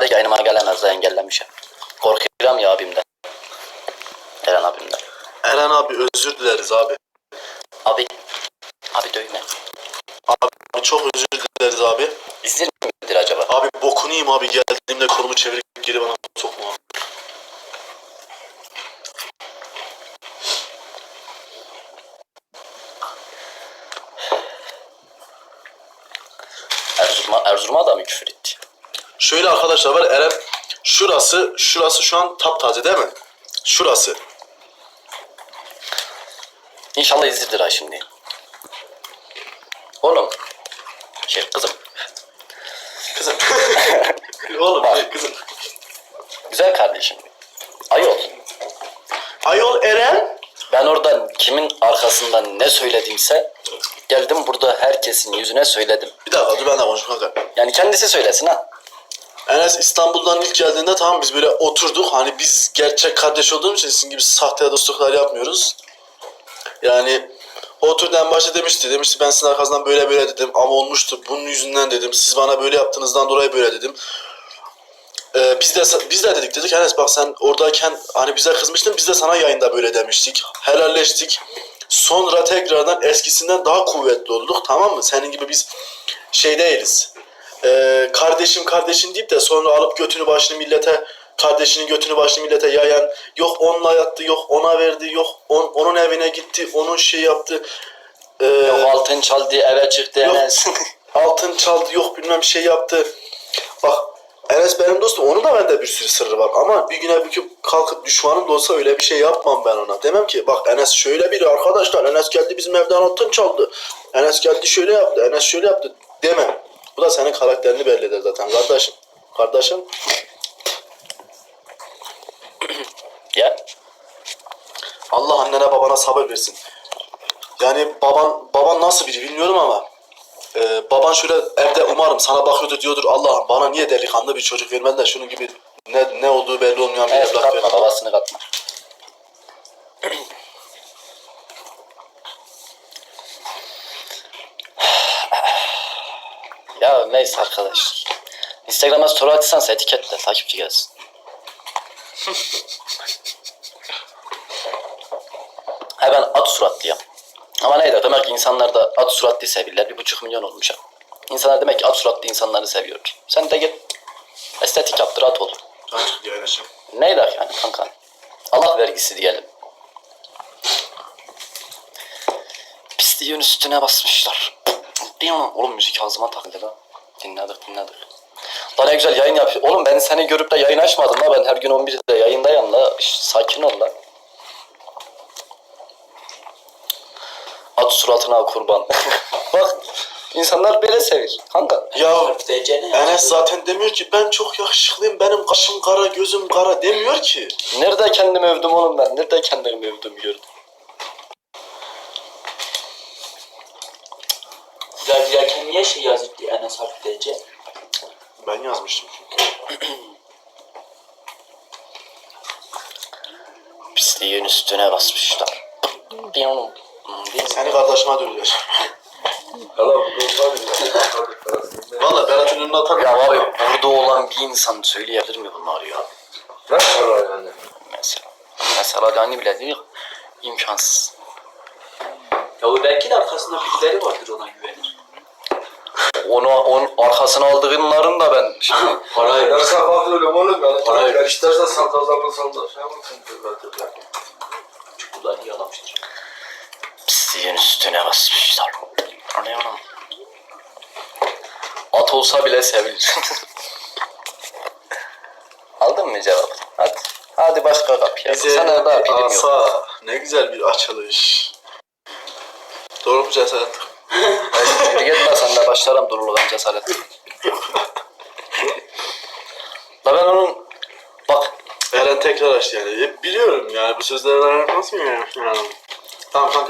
Hadi yayınıma gelemez engellemişim. Korkuyorum ya abimden. Eren abimden. Eren abi özür dileriz abi. Abi. Abi dövme. Abi çok özür dileriz abi. İzler midir acaba? Abi bokunu yiyeyim abi geldiğimde kolumu çevirip geri bana sokma. Erzurum'a, Erzurum'a da mı küfür etti? Şöyle arkadaşlar var Eren şurası şurası şu an taptaze değil mi? Şurası. İnşallah izlidir ha şimdi. Oğlum. Şey kızım. Kızım. Oğlum Bak. kızım. Güzel kardeşim. Ayol. Ayol Eren. Ben orada kimin arkasından ne söyledimse geldim burada herkesin yüzüne söyledim. Bir dakika dur ben de konuşayım kanka. Yani kendisi söylesin ha. Enes İstanbul'dan ilk geldiğinde tamam biz böyle oturduk. Hani biz gerçek kardeş olduğumuz için sizin gibi sahte dostluklar yapmıyoruz. Yani oturdu en başta demişti. Demişti ben sizin arkasından böyle böyle dedim ama olmuştu. Bunun yüzünden dedim. Siz bana böyle yaptığınızdan dolayı böyle dedim. Ee, biz de biz de dedik dedik Enes bak sen oradayken hani bize kızmıştın biz de sana yayında böyle demiştik. Helalleştik. Sonra tekrardan eskisinden daha kuvvetli olduk tamam mı? Senin gibi biz şey değiliz. Ee, kardeşim kardeşim deyip de sonra alıp götünü başını millete kardeşinin götünü başını millete yayan yok onunla yattı yok ona verdi yok on- onun evine gitti onun şey yaptı Ee, Yok altın çaldı eve çıktı Yok. Enes. altın çaldı yok bilmem şey yaptı. Bak Enes benim dostum onun da bende bir sürü sırrı var ama bir güne bir gün kalkıp düşmanım da olsa öyle bir şey yapmam ben ona. Demem ki bak Enes şöyle biri arkadaşlar Enes geldi bizim evden altın çaldı. Enes geldi şöyle yaptı Enes şöyle yaptı demem. Bu da senin karakterini belli eder zaten kardeşim. Kardeşim ya. Allah annene babana sabır versin. Yani baban baban nasıl biri bilmiyorum ama e, baban şöyle evde umarım sana bakıyordu diyordur Allah'ım bana niye delikanlı bir çocuk vermediler şunun gibi ne ne olduğu belli olmayan bir Evet evlat katma babasını katma. Ya neyse arkadaş. Instagram'a story atırsan etiketle takipçi gelsin. ha ben at suratlıyım. Ama neydi demek ki insanlar da at suratlı seviyorlar. Bir buçuk milyon olmuş ha. İnsanlar demek ki at suratlı insanları seviyor. Sen de git estetik yaptır at olur. Ancak yayınlaşım. Neydi yani kanka? Allah vergisi diyelim. Pisliğin üstüne basmışlar. Değil mi? Oğlum müzik ağzıma takıldı lan. Dinledik dinledik. Lan ne güzel yayın yapıyor. Oğlum ben seni görüp de yayın açmadım la. Ben her gün 11'de yayındayım la. Şş, sakin ol la. At suratına kurban. Bak insanlar böyle sevir. Kanka. Ya? Enes zaten demiyor ki ben çok yakışıklıyım benim kaşım kara gözüm kara demiyor ki. Nerede kendimi övdüm oğlum ben? Nerede kendimi övdüm gördüm. Güzel girerken niye şey yazık diye Enes harf TC? Ben yazmıştım çünkü. Pisliğin üstüne basmışlar. Biyom. Seni kardeşime dönüyor. Valla Berat'ın önüne atar. Ya abi burada olan bir insan söyleyebilir mi bunları ya? Mesela. Mesela yani bile değil. imkansız. Ya o belki de arkasında birileri vardır ona güvenir. Onu onun arkasına aldığınların da ben şimdi Parayı Ben sabah öyle oğlum yani. Para Para yok. istersen sandalye sandalye. Şey yapın. çukurlarını yalamıştır. pisliğin üstüne basmışlar. Oğlum? At olsa bile sevilir. Aldın mı cevap? Hadi. Hadi başka kapıya. Sen daha bilim yok. Asa. Ne güzel bir açılış. Doğru mu cesaret? Yürü git lan sen de başlarım duruluğun cesaret. La ben onun bak Eren tekrar açtı yani. Biliyorum yani bu sözlerden nasıl yani? Tamam kanka